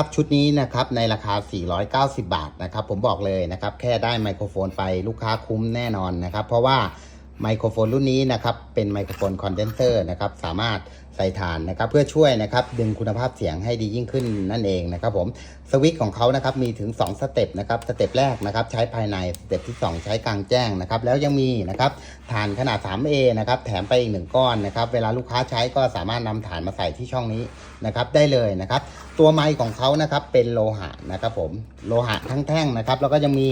ครับชุดนี้นะครับในราคา 490 บาทนะครับผมบอกเลยนะครับแค่ได้ไมโครโฟนไปลูกค้าคุ้มแน่นอนนะครับเพราะว่า ไมโครโฟนรุ่นนี้นะครับเป็นไมโครโฟนคอนเดนเซอร์นะครับสามารถใส่ฐานนะครับเพื่อช่วยนะครับดึงคุณภาพเสียงให้ดียิ่งขึ้นนั่นเองนะครับผมสวิตช์ของเขานะครับมีถึง 2 สเต็ปนะครับสเต็ปแรกนะครับใช้ภายในสเต็ปที่ 2 ใช้กลางแจ้งนะครับแล้วยังมีนะครับฐานขนาด 3A นะครับแถมไปอีกหนึ่งก้อนนะครับเวลาลูกค้าใช้ก็สามารถนำฐานมาใส่ที่ช่องนี้นะครับได้เลยนะครับตัวไมค์ของเขานะครับเป็นโลหะนะครับผมโลหะทั้งแท่งนะครับแล้วก็ยังมี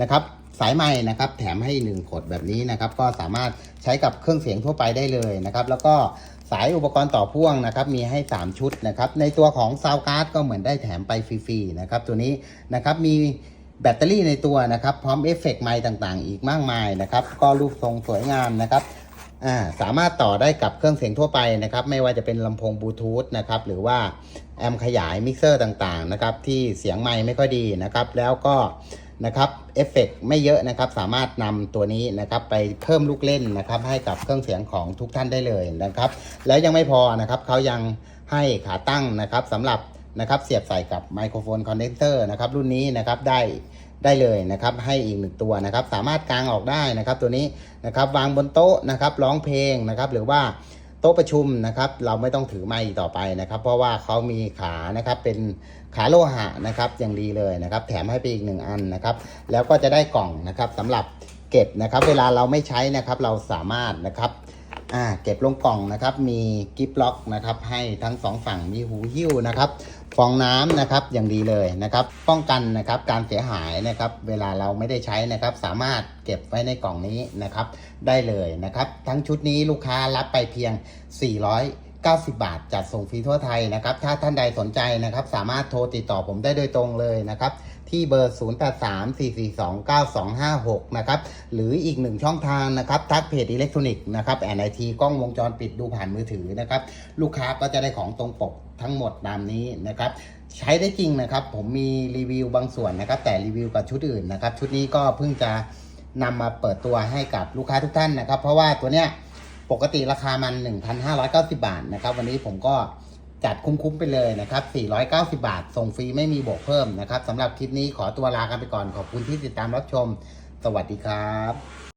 นะครับ สายไม้นะครับแถมให้หนึ่งขดแบบนี้นะครับ ก็สามารถใช้กับเครื่องเสียงทั่วไปได้เลยนะครับ แล้วก็สายอุปกรณ์ต่อพ่วงนะครับมีให้ 3 ชุดนะครับในตัวของซาวการ์ดก็เหมือนได้แถมไปฟรีๆนะครับตัวนี้นะครับมีแบตเตอรี่ในตัวนะครับ พร้อมเอฟเฟกต์ไมค์ต่างๆ อีกมากมายนะครับ ก็รูปทรงสวยงามนะครับาสามารถต่อได้กับเครื่องเสียงทั่วไปนะครับ ไม่ว่าจะเป็นลำโพงบลูทูธนะครับหรือว่าแอมขยายมิกเซอร์ต่างๆนะครับที่เสียงไมค์ไม่ค่อยดีนะครับ แล้วก็ นะครับเอฟเฟกไม่เยอะนะครับ สามารถนำตัวนี้นะครับไปเพิ่มลูกเล่นนะครับให้กับเครื่องเสียงของทุกท่านได้เลยนะครับ แล้วยังไม่พอนะครับเขายังให้ขาตั้งนะครับสำหรับนะครับเสียบใส่กับไมโครโฟนคอนเดนเซอร์นะครับรุ่นนี้นะครับได้ได้เลยนะครับให้อีกหนึ่งตัวนะครับ สามารถกางออกได้นะครับ ตัวนี้นะครับวางบนโต๊ะนะครับร้องเพลงนะครับ หรือว่า โต๊ะประชุมนะครับเราไม่ต้องถือไม้ต่อไปนะครับ เพราะว่าเขามีขานะครับเป็นขาโลหะนะครับอย่างดีเลยนะครับ แถมให้ไปอีกหนึ่งอันนะครับ แล้วก็จะได้กล่องนะครับสำหรับเก็บนะครับ เวลาเราไม่ใช้นะครับเราสามารถนะครับ อ่าเก็บลงกล่องนะครับ มีกิฟต์ล็อกนะครับ ให้ทั้งสองฝั่งมีหูหิ้วนะครับฟองน้ำนะครับอย่างดีเลยนะครับ ป้องกันนะครับการเสียหายนะครับ เวลาเราไม่ได้ใช้นะครับ สามารถเก็บไว้ในกล่องนี้นะครับ ได้เลยนะครับ ทั้งชุดนี้ลูกค้ารับไปเพียง 90 บาท จัดส่งฟรีทั่วไทยนะครับ ถ้าท่านใดสนใจนะครับ สามารถโทรติดต่อผมได้โดยตรงเลยนะครับ ที่เบอร์ 0834429256 นะครับ หรืออีกหนึ่งช่องทางนะครับ ทักเพจอิเล็กทรอนิกส์นะครับแอนไอทีกล้องวงจรปิดดูผ่านมือถือนะครับ ลูกค้าก็จะได้ของตรงปกทั้งหมดตามนี้นะครับ ใช้ได้จริงนะครับ ผมมีรีวิวบางส่วนนะครับ แต่รีวิวกับชุดอื่นนะครับ ชุดนี้ก็เพิ่งจะนำมาเปิดตัวให้กับลูกค้าทุกท่านนะครับ เพราะว่าตัวเนี้ย ปกติราคามัน 1,590 บาทนะครับ วันนี้ผมก็จัดคุ้มๆไปเลยนะครับ 490 บาท ส่งฟรีไม่มีบวกเพิ่มนะครับสำหรับคลิปนี้ขอตัวลากันไปก่อน ขอบคุณที่ติดตามรับชม สวัสดีครับ